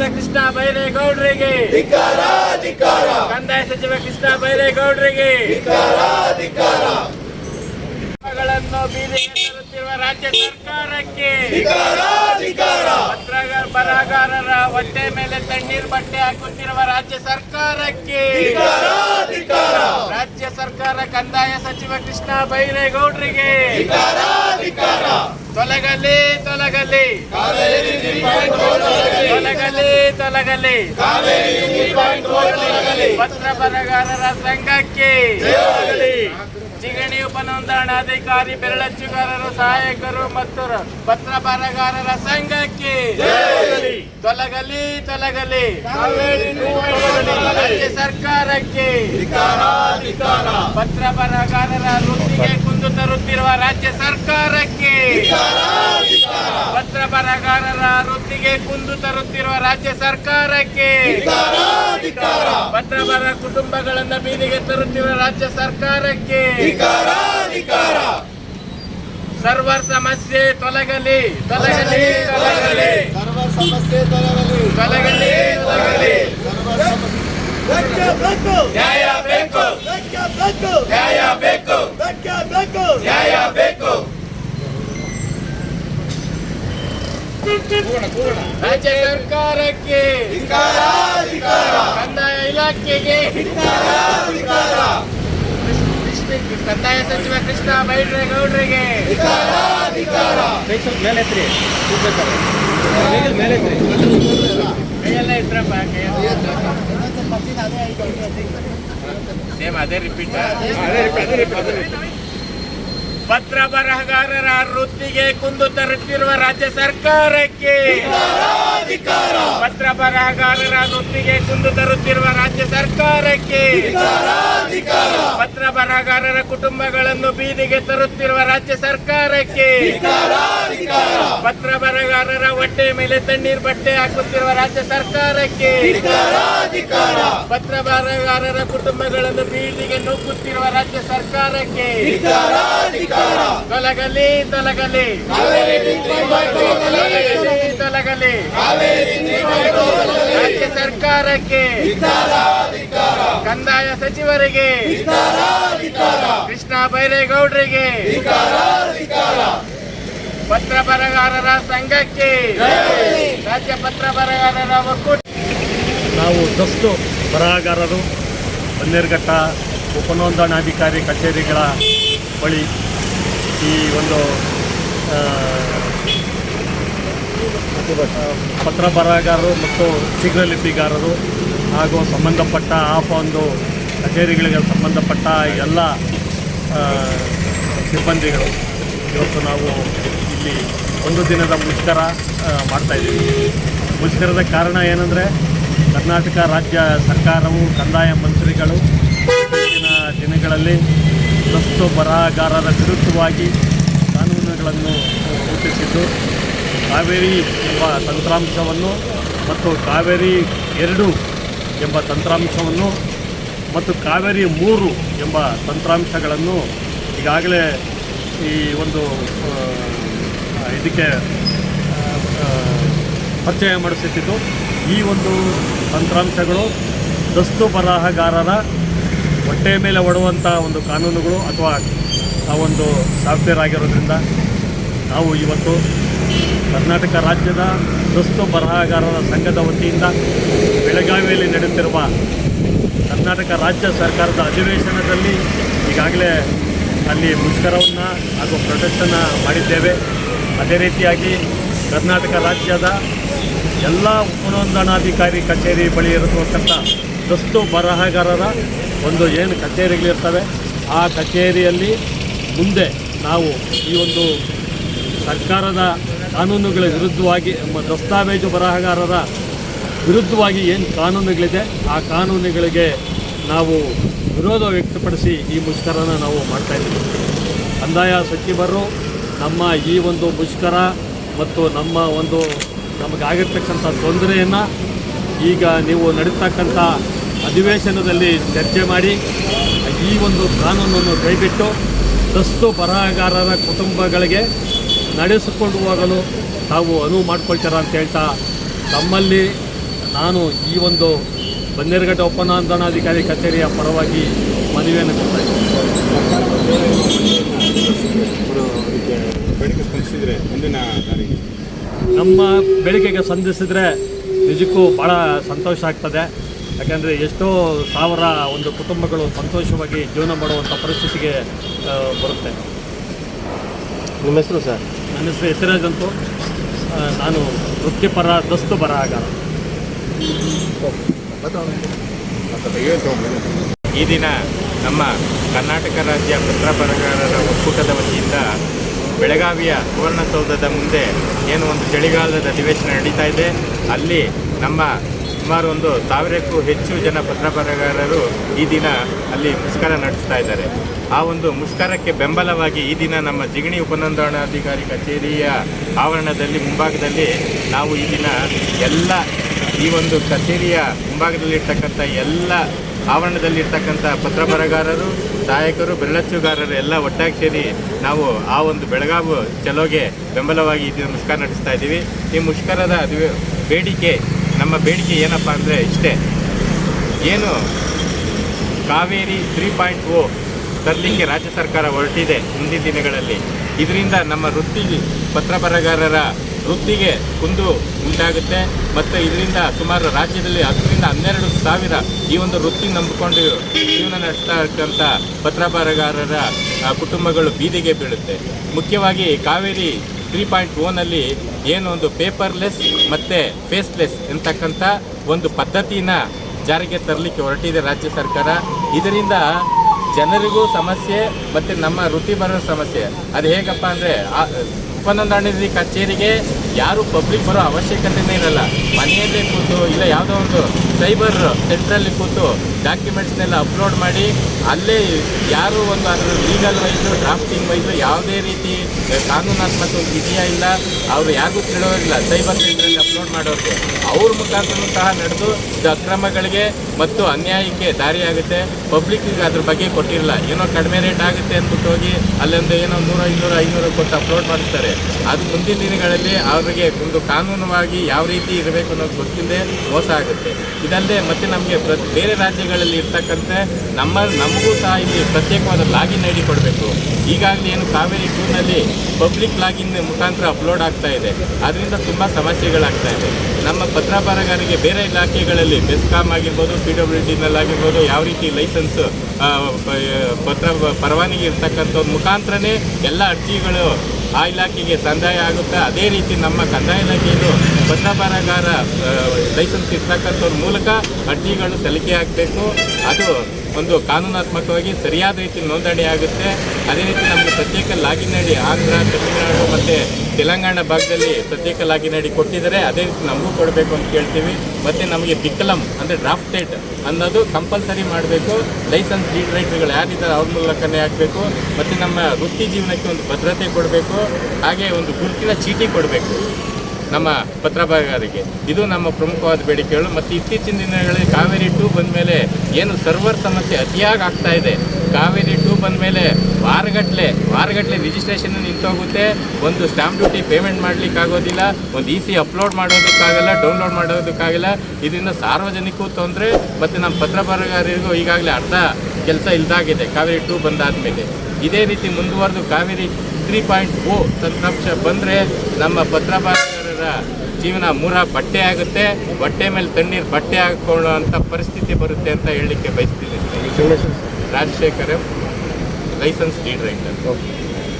ಸಚಿವ ಕೃಷ್ಣ ಬೈರೇಗೌಡರಿಗೆ ಕಂದಾಯ ಸಚಿವ ಕೃಷ್ಣ ಬೈರೇಗೌಡರಿಗೆ ಗಳನ್ನು ಬೀದಿಗೆ ತರುತ್ತಿರುವ ರಾಜ್ಯ ಸರ್ಕಾರಕ್ಕೆ. ಪತ್ರಗಾರ ಬರಹಗಾರರ ಹೊಟ್ಟೆ ಮೇಲೆ ತಣ್ಣೀರ್ ಬಟ್ಟೆ ಹಾಕುತ್ತಿರುವ ರಾಜ್ಯ ಸರ್ಕಾರಕ್ಕೆ. ರಾಜ್ಯ ಸರ್ಕಾರ ಕಂದಾಯ ಸಚಿವ ಕೃಷ್ಣ ಬೈರೇಗೌಡರಿಗೆ. ತೊಲಗಲಿ ತೊಲಗಲಿ ತೊಲಗಲಿ ತೊಲಗಲಿ ಪತ್ರ ಬರಗಾರರ ಸಂಘಕ್ಕೆ ಚಿಗಣಿ ಉಪನೋಂದಣಾಧಿಕಾರಿ ಬೆರಳಚ್ಚುಗಾರರ, ಸಹಾಯಕರು ಮತ್ತು ಪತ್ರ ಬರಗಾರರ ಸಂಘಕ್ಕೆ. ತೊಲಗಲಿ ತೊಲಗಲಿ. ರಾಜ್ಯ ಸರ್ಕಾರಕ್ಕೆ ಪತ್ರ ಬರಗಾರರ ವೃತ್ತಿಗೆ ಕುಂದು ತರುತ್ತಿರುವ ರಾಜ್ಯ ಸರ್ಕಾರಕ್ಕೆ ಪತ್ರ ಬರಹಗಾರರ ವೃತ್ತಿಗೆ ಕುಂದು ತರುತ್ತಿರುವ ರಾಜ್ಯ ಸರ್ಕಾರಕ್ಕೆ ಪತ್ರ ಬರ ಕುಟುಂಬಗಳನ್ನ ಬೀದಿಗೆ ತರುತ್ತಿರುವ ರಾಜ್ಯ ಸರ್ಕಾರಕ್ಕೆ ಸರ್ವರ್ ಸಮಸ್ಯೆ ತೊಲಗಲಿ ತೊಲಗಲಿ ತೊಲಗಲಿ. ಸರ್ವ ಸಮಸ್ಯೆ ತೊಲಗಲಿ. ತೊಲಗಲಿ ತೊಲಗಲಿ. ಬೇಕು ನ್ಯಾಯ ಬೇಕು ಬೇಕು ಬೇಕು ನ್ಯಾಯ ಬೇಕು ಬೇಕು ಬೇಕು ನ್ಯಾಯ ಬೇಕು ರಾಜ್ಯ ಸರ್ಕಾರಕ್ಕೆ ಧಿಕಾರ ಧಿಕಾರ ಕಂದಾಯ ಇಲಾಖೆಗೆ ಧಿಕಾರ ಧಿಕಾರ ಕೃಷ್ಣ- ಕಂದಾಯ ಸಚಿವ ಕೃಷ್ಣ ಬೈರೇಗೌಡರಿಗೆ ಧಿಕಾರ ಧಿಕಾರ ಕೈಯೆಲ್ಲ. సేమ్ అదే రిపీట్ అదే రిపీట్ అదే రిపీట్ ಪತ್ರ ಬರಹಗಾರರ ವೃತ್ತಿಗೆ ಕುಂದು ತರುತ್ತಿರುವ ರಾಜ್ಯ ಸರ್ಕಾರಕ್ಕೆ. ಪತ್ರ ಬರಹಗಾರರ ವೃತ್ತಿಗೆ ಕುಂದು ತರುತ್ತಿರುವ ರಾಜ್ಯ ಸರ್ಕಾರಕ್ಕೆ. ಪತ್ರ ಬರಹಗಾರರ ಕುಟುಂಬಗಳನ್ನು ಬೀದಿಗೆ ತರುತ್ತಿರುವ ರಾಜ್ಯ ಸರ್ಕಾರಕ್ಕೆ. ಪತ್ರ ಬರಹಗಾರರ ಹೊಟ್ಟೆ ಮೇಲೆ ತಣ್ಣೀರ್ ಬಟ್ಟೆ ಹಾಕುತ್ತಿರುವ ರಾಜ್ಯ ಸರ್ಕಾರಕ್ಕೆ. ಪತ್ರ ಬರಹಗಾರರ ಕುಟುಂಬಗಳನ್ನು ಬೀದಿಗೆ ನುಗ್ಗುತ್ತಿರುವ ರಾಜ್ಯ ಸರ್ಕಾರಕ್ಕೆ. ತೊಲಗಲಿ ತೊಲಗಲಿ. ತೊಲಗಲಿ ರಾಜ್ಯ ಸರ್ಕಾರಕ್ಕೆ ಕಂದಾಯ ಸಚಿವರಿಗೆ ಕೃಷ್ಣ ಬೈರೇಗೌಡರಿಗೆ ಪತ್ರ ಬರಗಾರರ ಸಂಘಕ್ಕೆ ರಾಜ್ಯ ಪತ್ರ ಬರಗಾರರ ಒಕ್ಕೂಟ. ನಾವು ದಸ್ತು ಬರಹಗಾರರು ಬನ್ನೇರುಘಟ್ಟ ಉಪನೋಂದಣಾಧಿಕಾರಿ ಕಚೇರಿಗಳ ಬಳಿ ಈ ಒಂದು ಪತ್ರ ಬರಹಗಾರರು ಮತ್ತು ಶೀಘ್ರಲಿಪಿಗಾರರು ಹಾಗೂ ಸಂಬಂಧಪಟ್ಟ ಆ ಒಂದು ಕಚೇರಿಗಳಿಗೆ ಸಂಬಂಧಪಟ್ಟ ಎಲ್ಲ ಸಿಬ್ಬಂದಿಗಳು ಇವತ್ತು ನಾವು ಇಲ್ಲಿ ಒಂದು ದಿನದ ಮುಷ್ಕರ ಮಾಡ್ತಾಯಿದ್ದೀವಿ ಮುಷ್ಕರದ ಕಾರಣ ಏನಂದರೆ, ಕರ್ನಾಟಕ ರಾಜ್ಯ ಸರ್ಕಾರವು ಕಂದಾಯ ಮಂತ್ರಿಗಳು ಇತ್ತೀಚಿನ ದಿನಗಳಲ್ಲಿ ದಸ್ತು ಬರಹಗಾರರ ವಿರುದ್ಧವಾಗಿ ಕಾನೂನುಗಳನ್ನು ರೂಪಿಸಿದ್ದು, ಕಾವೇರಿ ಎಂಬ ತಂತ್ರಾಂಶವನ್ನು ಮತ್ತು ಕಾವೇರಿ ಎರಡು ಎಂಬ ತಂತ್ರಾಂಶವನ್ನು ಮತ್ತು ಕಾವೇರಿ ಮೂರು ಎಂಬ ತಂತ್ರಾಂಶಗಳನ್ನು ಈಗಾಗಲೇ ಈ ಒಂದು ಇದಕ್ಕೆ ಪರಿಚಯ ಮಾಡಿಸುತ್ತಿದ್ದು ಈ ಒಂದು ತಂತ್ರಾಂಶಗಳು ದಸ್ತು ಬರಹಗಾರರ ಹೊಟ್ಟೆ ಮೇಲೆ ಹೊಡುವಂಥ ಒಂದು ಕಾನೂನುಗಳು ಅಥವಾ ಆ ಒಂದು ಸಾಫ್ಟ್ವೇರ್ ಆಗಿರೋದ್ರಿಂದ ನಾವು ಇವತ್ತು ಕರ್ನಾಟಕ ರಾಜ್ಯದ ರಸ್ತು ಬರಹಗಾರರ ಸಂಘದ ವತಿಯಿಂದ ಬೆಳಗಾವಿಯಲ್ಲಿ ನಡೆಯುತ್ತಿರುವ ಕರ್ನಾಟಕ ರಾಜ್ಯ ಸರ್ಕಾರದ ಅಧಿವೇಶನದಲ್ಲಿ ಈಗಾಗಲೇ ಅಲ್ಲಿ ಮುಷ್ಕರವನ್ನು ಹಾಗೂ ಪ್ರೊಟೆಸ್ಟನ್ನು ಮಾಡಿದ್ದೇವೆ. ಅದೇ ರೀತಿಯಾಗಿ ಕರ್ನಾಟಕ ರಾಜ್ಯದ ಎಲ್ಲ ಉಪನೋಂದಣಾಧಿಕಾರಿ ಕಚೇರಿ ಬಳಿ ಇರತಕ್ಕಂಥ ರಸ್ತು ಬರಹಗಾರರ ಒಂದು ಏನು ಕಚೇರಿಗಳಿರ್ತವೆ, ಆ ಕಚೇರಿಯಲ್ಲಿ ಮುಂದೆ ನಾವು ಈ ಒಂದು ಸರ್ಕಾರದ ಕಾನೂನುಗಳ ವಿರುದ್ಧವಾಗಿ ನಮ್ಮ ದಸ್ತಾವೇಜು ಬರಹಗಾರರ ವಿರುದ್ಧವಾಗಿ ಏನು ಕಾನೂನುಗಳಿದೆ, ಆ ಕಾನೂನುಗಳಿಗೆ ನಾವು ವಿರೋಧ ವ್ಯಕ್ತಪಡಿಸಿ ಈ ಮುಷ್ಕರನ ನಾವು ಮಾಡ್ತಾಯಿದ್ದೀವಿ ಕಂದಾಯ ಸಚಿವರು ನಮ್ಮ ಈ ಒಂದು ಮುಷ್ಕರ ಮತ್ತು ನಮ್ಮ ಒಂದು ನಮಗಾಗಿರ್ತಕ್ಕಂಥ ತೊಂದರೆಯನ್ನು ಈಗ ನೀವು ನಡೀತಕ್ಕಂಥ ಅಧಿವೇಶನದಲ್ಲಿ ಚರ್ಚೆ ಮಾಡಿ ಈ ಒಂದು ಕಾನೂನನ್ನು ಕೈಬಿಟ್ಟು ದಸ್ತು ಬರಹಗಾರರ ಕುಟುಂಬಗಳಿಗೆ ನಡೆಸಿಕೊಂಡು ಹೋಗಲು ತಾವು ಅನುವು ಮಾಡಿಕೊಳ್ತಾರ ಅಂತ ಹೇಳ್ತಾ ತಮ್ಮಲ್ಲಿ ನಾನು ಈ ಒಂದು ಬನ್ನೇರುಘಟ್ಟ ಉಪನಂದನಾಧಿಕಾರಿ ಕಚೇರಿಯ ಪರವಾಗಿ ಮನವಿಯನ್ನು ಕೊಡ್ತಾ ಇದ್ದೀನಿ. ಸ್ಪಂದಿಸಿದರೆ ನಮ್ಮ ಬೇಡಿಕೆಗೆ ಸಂಧಿಸಿದರೆ ನಿಜಕ್ಕೂ ಭಾಳ ಸಂತೋಷ ಆಗ್ತದೆ. ಯಾಕಂದರೆ ಎಷ್ಟೋ ಸಾವಿರ ಒಂದು ಕುಟುಂಬಗಳು ಸಂತೋಷವಾಗಿ ಜೀವನ ಮಾಡುವಂಥ ಪರಿಸ್ಥಿತಿಗೆ ಬರುತ್ತೆ. ನಿಮ್ಮ ಹೆಸರು ಸರ್? ನನ್ನ ಹೆಸರು ಅಂತು. ಆ, ನಾನು ವೃತ್ತಿಪರ ದಸ್ತು ಬರಹಗಾರ ಈ ದಿನ ನಮ್ಮ ಕರ್ನಾಟಕ ರಾಜ್ಯ ಪತ್ರ ಬರಹಗಾರರ ಒಕ್ಕೂಟದ ವತಿಯಿಂದ ಬೆಳಗಾವಿಯ ಸುವರ್ಣಸೌಧದ ಮುಂದೆ ಏನು ಒಂದು ಚಳಿಗಾಲದ ಅಧಿವೇಶನ ನಡೀತಾ ಇದೆ ಅಲ್ಲಿ ನಮ್ಮ ಸುಮಾರು ಒಂದು ಸಾವಿರಕ್ಕೂ ಹೆಚ್ಚು ಜನ ಪತ್ರ ಬರಹಗಾರರು ಈ ದಿನ ಅಲ್ಲಿ ಮುಷ್ಕರ ನಡೆಸ್ತಾ ಇದ್ದಾರೆ. ಆ ಒಂದು ಮುಷ್ಕರಕ್ಕೆ ಬೆಂಬಲವಾಗಿ ಈ ದಿನ ನಮ್ಮ ಜಿಗಣಿ ಉಪನೋಂದಣಾಧಿಕಾರಿ ಕಚೇರಿಯ ಆವರಣದಲ್ಲಿ ಮುಂಭಾಗದಲ್ಲಿ ನಾವು ಈ ದಿನ ಎಲ್ಲ ಈ ಒಂದು ಕಚೇರಿಯ ಮುಂಭಾಗದಲ್ಲಿರ್ತಕ್ಕಂಥ ಎಲ್ಲ ಆವರಣದಲ್ಲಿರ್ತಕ್ಕಂಥ ಪತ್ರ ಬರಹಗಾರರು ಸಹಾಯಕರು, ಬೆರಳಚ್ಚುಗಾರರು ಎಲ್ಲ ಒಟ್ಟಾಗಿ ಸೇರಿ ನಾವು ಆ ಒಂದು ಬೆಳಗಾವು ಚಲೋಗೆ ಬೆಂಬಲವಾಗಿ ಈ ದಿನ ಮುಷ್ಕರ ನಡೆಸ್ತಾ ಇದ್ದೀವಿ. ಈ ಮುಷ್ಕರದ ಬೇಡಿಕೆ ನಮ್ಮ ಬೇಡಿಕೆ ಏನಪ್ಪ ಅಂದರೆ ಇಷ್ಟೇ. ಏನು? ಕಾವೇರಿ ತ್ರೀ ಪಾಯಿಂಟ್ ಓ ತರಲಿಕ್ಕೆ ರಾಜ್ಯ ಸರ್ಕಾರ ಹೊರಟಿದೆ ಮುಂದಿನ ದಿನಗಳಲ್ಲಿ. ಇದರಿಂದ ನಮ್ಮ ವೃತ್ತಿ ಪತ್ರ ಬರಹಗಾರರ ವೃತ್ತಿಗೆ ಕುಂದು ಉಂಟಾಗುತ್ತೆ ಮತ್ತು ಇದರಿಂದ ಸುಮಾರು ರಾಜ್ಯದಲ್ಲಿ ಹತ್ತರಿಂದ ಹನ್ನೆರಡು ಸಾವಿರ ಈ ಒಂದು ವೃತ್ತಿ ನಂಬಿಕೊಂಡು ಜೀವನ ನಡೆಸ್ತಾ ಇರ್ತಕ್ಕಂಥ ಪತ್ರ ಬರಹಗಾರರ ಕುಟುಂಬಗಳು ಬೀದಿಗೆ ಬೀಳುತ್ತೆ. ಮುಖ್ಯವಾಗಿ ಕಾವೇರಿ ತ್ರೀ ಪಾಯಿಂಟ್ ಓನಲ್ಲಿ ಏನೊಂದು ಪೇಪರ್ಲೆಸ್ ಮತ್ತು ಫೇಸ್ಲೆಸ್ ಎಂತಕ್ಕಂಥ ಒಂದು ಪದ್ಧತಿನ ಜಾರಿಗೆ ತರಲಿಕ್ಕೆ ಹೊರಟಿದೆ ರಾಜ್ಯ ಸರ್ಕಾರ. ಇದರಿಂದ ಜನರಿಗೂ ಸಮಸ್ಯೆ ಮತ್ತು ನಮ್ಮ ವೃತ್ತಿಪರರ ಸಮಸ್ಯೆ. ಅದು ಹೇಗಪ್ಪ ಅಂದರೆ ಉಪನೋಂದಣಿ ಕಚೇರಿಗೆ ಯಾರು ಪಬ್ಲಿಕ್ ಬರೋ ಅವಶ್ಯಕತೆನೇ ಇರಲ್ಲ. ಮನೆಯಲ್ಲೇ ಕೂತು ಇಲ್ಲ ಯಾವುದೋ ಒಂದು ಸೈಬರ್ ಸೆಂಟ್ರಲ್ಲಿ ಕೂತು ಡಾಕ್ಯುಮೆಂಟ್ಸ್ನೆಲ್ಲ ಅಪ್ಲೋಡ್ ಮಾಡಿ, ಅಲ್ಲೇ ಯಾರು ಒಂದು ಅದರ ಲೀಗಲ್ ವೈಸು ಡ್ರಾಫ್ಟಿಂಗ್ ವೈಸು ಯಾವುದೇ ರೀತಿ ಕಾನೂನಾತ್ಮಕ ಇದೆಯಾ ಇಲ್ಲ. ಅವರು ಯಾರಿಗೂ ತಿಳೋರಿಲ್ಲ ಸೈಬರ್ ಸೆಂಟ್ರಲ್ಲಿ ಅಪ್ಲೋಡ್ ಮಾಡೋರಿಗೆ. ಅವ್ರ ಮುಖಾಂತರ ಸಹ ನಡೆದು ಇದು ಅಕ್ರಮಗಳಿಗೆ ಮತ್ತು ಅನ್ಯಾಯಕ್ಕೆ ದಾರಿಯಾಗುತ್ತೆ. ಪಬ್ಲಿಕ್ಕಿಗೆ ಅದ್ರ ಬಗ್ಗೆ ಕೊಟ್ಟಿರಲ್ಲ ಏನೋ ಕಡಿಮೆ ರೇಟ್ ಆಗುತ್ತೆ ಅಂದ್ಬಿಟ್ಟು ಹೋಗಿ ಅಲ್ಲೊಂದು ಏನೋ ನೂರ ಇನ್ನೂರ ಐನೂರು ಕೊಟ್ಟು ಅಪ್ಲೋಡ್ ಮಾಡಿಸ್ತಾರೆ. ಅದು ಮುಂದಿನ ದಿನಗಳಲ್ಲಿ ಅವರಿಗೆ ಒಂದು ಕಾನೂನುವಾಗಿ ಯಾವ ರೀತಿ ಇರಬೇಕು ಅನ್ನೋದು ಗೊತ್ತಿಲ್ಲದೆ ಮೋಸ ಆಗುತ್ತೆ. ಇದಲ್ಲದೆ ಮತ್ತೆ ನಮಗೆ ಪ್ರ, ಬೇರೆ ರಾಜ್ಯಗಳಲ್ಲಿ ಇರ್ತಕ್ಕಂಥ ನಮ್ಮ, ನಮಗೂ ಸಹ ಇಲ್ಲಿ ಪ್ರತ್ಯೇಕವಾದ ಲಾಗಿನ್ ಐ ಡಿ ಕೊಡಬೇಕು. ಈಗಾಗಲೇ ಏನು ಕಾವೇರಿ ಟೂನಲ್ಲಿ ಪಬ್ಲಿಕ್ ಲಾಗಿನ್ ಮುಖಾಂತರ ಅಪ್ಲೋಡ್ ಆಗ್ತಾ ಇದೆ. ಅದರಿಂದ ತುಂಬ ಸಮಸ್ಯೆಗಳಾಗ್ತಾ ಇದೆ. ನಮ್ಮ ಪತ್ರ ಬರಹಗಾರರಿಗೆ ಬೇರೆ ಇಲಾಖೆಗಳಲ್ಲಿ ಬೆಸ್ಕಾಮ್ ಆಗಿರ್ಬೋದು, ಪಿ ಡಬ್ಲ್ಯೂ ಡಿನಲ್ಲಾಗಿರ್ಬೋದು ಯಾವ ರೀತಿ ಲೈಸೆನ್ಸ್ ಪತ್ರ, ಪರವಾನಗಿ ಇರ್ತಕ್ಕಂಥ ಮುಖಾಂತರನೇ ಎಲ್ಲ ಅರ್ಜಿಗಳು ಆ ಇಲಾಖೆಗೆ ಸಂದಾಯ ಆಗುತ್ತೆ. ಅದೇ ರೀತಿ ನಮ್ಮ ಕಂದಾಯ ಇಲಾಖೆಯಲ್ಲೂ ಬಂದ ಬರಗಾರ ಲೈಸೆನ್ಸ್ ಇರ್ತಕ್ಕಂಥವ್ರ ಮೂಲಕ ಅರ್ಜಿಗಳು ಸಲ್ಲಿಕೆ ಆಗಬೇಕು. ಅದು ಒಂದು ಕಾನೂನಾತ್ಮಕವಾಗಿ ಸರಿಯಾದ ರೀತಿ ನೋಂದಣಿ ಆಗುತ್ತೆ. ಅದೇ ರೀತಿ ನಮಗೆ ಪ್ರತ್ಯೇಕ ಲಾಗಿನ್ ಐಡಿ ಆಂಧ್ರ, ತಮಿಳುನಾಡು ಮತ್ತು ತೆಲಂಗಾಣ ಭಾಗದಲ್ಲಿ ಪ್ರತ್ಯೇಕ ಲಾಗಿನ್ ಐಡಿ ಕೊಟ್ಟಿದ್ದಾರೆ. ಅದೇ ರೀತಿ ನಮಗೂ ಕೊಡಬೇಕು ಅಂತ ಕೇಳ್ತೀವಿ. ಮತ್ತು ನಮಗೆ ಬಿಕ್ಕಲಂ ಅಂದರೆ ಡ್ರಾಫ್ಟೆಡ್ ಅನ್ನೋದು ಕಂಪಲ್ಸರಿ ಮಾಡಬೇಕು. ಲೈಸೆನ್ಸ್ ಡೀಡ್ ರೈಟರ್ಗಳು ಯಾರಿದ್ದಾರೆ ಅವ್ರ ಮೂಲಕನೇ ಆಗಬೇಕು ಮತ್ತು ನಮ್ಮ ವೃತ್ತಿ ಜೀವನಕ್ಕೆ ಒಂದು ಭದ್ರತೆ ಕೊಡಬೇಕು. ಹಾಗೆ ಒಂದು ಗುರುತಿನ ಚೀಟಿ ಕೊಡಬೇಕು ನಮ್ಮ ಪತ್ರ ಇದು ನಮ್ಮ ಪ್ರಮುಖವಾದ ಬೇಡಿಕೆಗಳು. ಮತ್ತು ಇತ್ತೀಚಿನ ದಿನಗಳಲ್ಲಿ ಕಾವೇರಿ ಟೂ ಬಂದ ಮೇಲೆ ಏನು ಸರ್ವರ್ ಸಮಸ್ಯೆ ಅತಿಯಾಗಿ ಆಗ್ತಾ ಇದೆ. ಕಾವೇರಿ ಟೂ ಬಂದ ಮೇಲೆ ವಾರಗಟ್ಟಲೆ ವಾರಗಟ್ಟಲೆ ರಿಜಿಸ್ಟ್ರೇಷನ್ ನಿಂತೋಗುತ್ತೆ. ಒಂದು ಸ್ಟಾಂಪ್ ಡ್ಯೂಟಿ ಪೇಮೆಂಟ್ ಮಾಡ್ಲಿಕ್ಕೆ ಆಗೋದಿಲ್ಲ ಒಂದು ಇ ಸಿ ಅಪ್ಲೋಡ್ ಮಾಡೋದಕ್ಕಾಗಲ್ಲ ಡೌನ್ಲೋಡ್ ಮಾಡೋದಕ್ಕಾಗಲ್ಲ. ಇದರಿಂದ ಸಾರ್ವಜನಿಕರು ತೊಂದರೆ, ಮತ್ತು ನಮ್ಮ ಪತ್ರ ಬರಗಾರರಿಗೂ ಈಗಾಗಲೇ ಅರ್ಧ ಕೆಲಸ ಇಲ್ದಾಗಿದೆ ಕಾವೇರಿ ಟೂ ಬಂದಾದಮೇಲೆ ಇದೇ ರೀತಿ ಮುಂದುವರೆದು ಕಾವೇರಿ ತ್ರೀ ಪಾಯಿಂಟ್ ಓ ತಂತ್ರಾಂಶ ಬಂದರೆ ನಮ್ಮ ಪತ್ರ ಜೀವನ ಮೂರ ಬಟ್ಟೆ ಆಗುತ್ತೆ ಬಟ್ಟೆ ಮೇಲೆ ತಣ್ಣೀರು ಬಟ್ಟೆ ಹಾಕೊಳ್ಳೋ ಅಂಥ ಪರಿಸ್ಥಿತಿ ಬರುತ್ತೆ ಅಂತ ಹೇಳಲಿಕ್ಕೆ ಬಯಸ್ತೀನಿ ರಾಜಶೇಖರ್ ಲೈಸೆನ್ಸ್ ಡೀಡ್ ರೈಟರ್.